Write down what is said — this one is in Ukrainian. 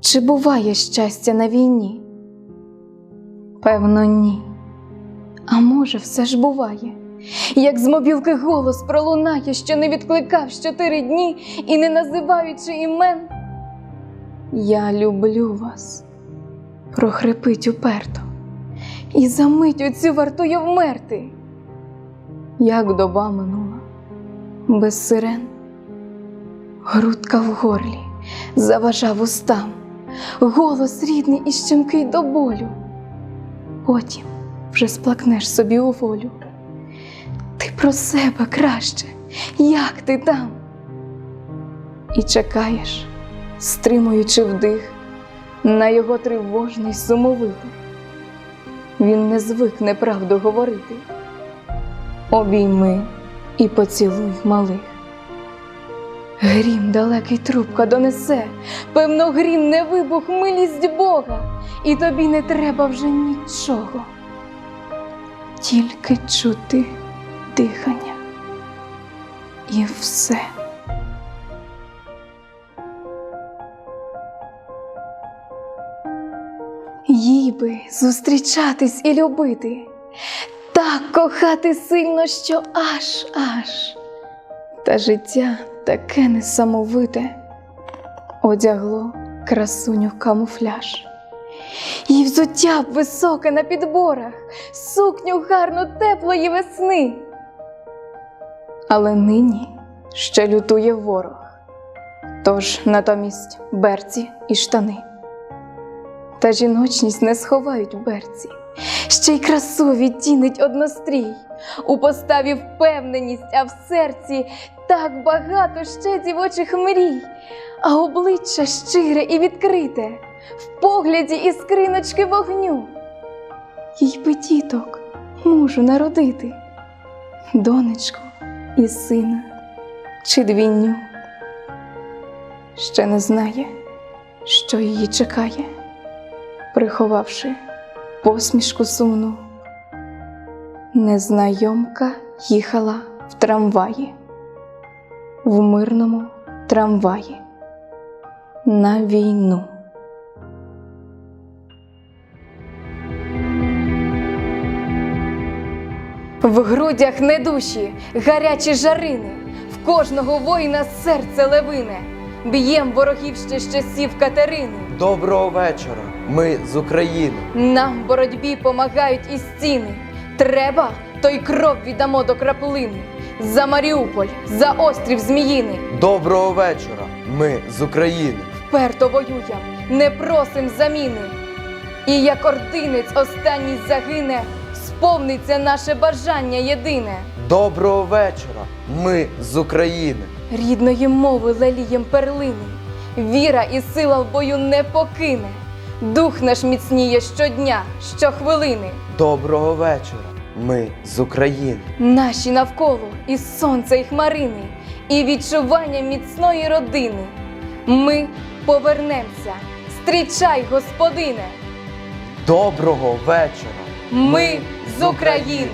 Чи буває щастя на війні? Певно, ні. А може, все ж буває. Як з мобілки голос пролунає, що не відкликав чотири дні і не називаючи імен. Я люблю вас, прохрипить уперто, і за мить оцю вартує вмерти. Як доба минула, без сирен, грудка в горлі заважав устам, голос рідний і щемкий до болю. Потім вже сплакнеш собі у волю. Ти про себе краще, як ти там? І чекаєш, стримуючи вдих на його тривожний сумовитий. Він не звик неправду говорити. Обійми і поцілуй малих. Грім далекий трубка донесе, певно, грім не вибух, милість Бога, і тобі не треба вже нічого, тільки чути дихання. І все. Їй би зустрічатись і любити, так кохати сильно, що аж аж. Та життя таке несамовите одягло красуню в камуфляж. Їй взуття високе на підборах, сукню гарну теплої весни. Але нині ще лютує ворог, тож натомість берці і штани. Та жіночність не сховають берці, ще й красу відтінить однострій, у поставі впевненість, а в серці так багато ще дівочих мрій, а обличчя щире і відкрите, в погляді іскриночки вогню. Їй би діток мужу народити, донечку і сина чи двійню. Ще не знає, що її чекає, приховавши посмішку сумну. Незнайомка їхала в трамваї, в мирному трамваї на війну. В грудях не душі, гарячі жарини, в кожного воїна серце левине, б'єм ворогів ще з часів Катерини. Доброго вечора. Ми з України. Нам в боротьбі помагають і стіни. Треба, то й кров віддамо до краплини. За Маріуполь, за острів Зміїний. Доброго вечора. Ми з України. Вперто воюєм, не просим заміни. І як ординець останній загине, сповниться наше бажання єдине. Доброго вечора. Ми з України. Рідної мови лелієм перлини, віра і сила в бою не покине. Дух наш міцніє щодня, щохвилини. Доброго вечора. Ми з України. Наші навколо і сонце, і хмарини, і відчування міцної родини. Ми повернемося. Зустрічай, господине! Доброго вечора. Ми з України!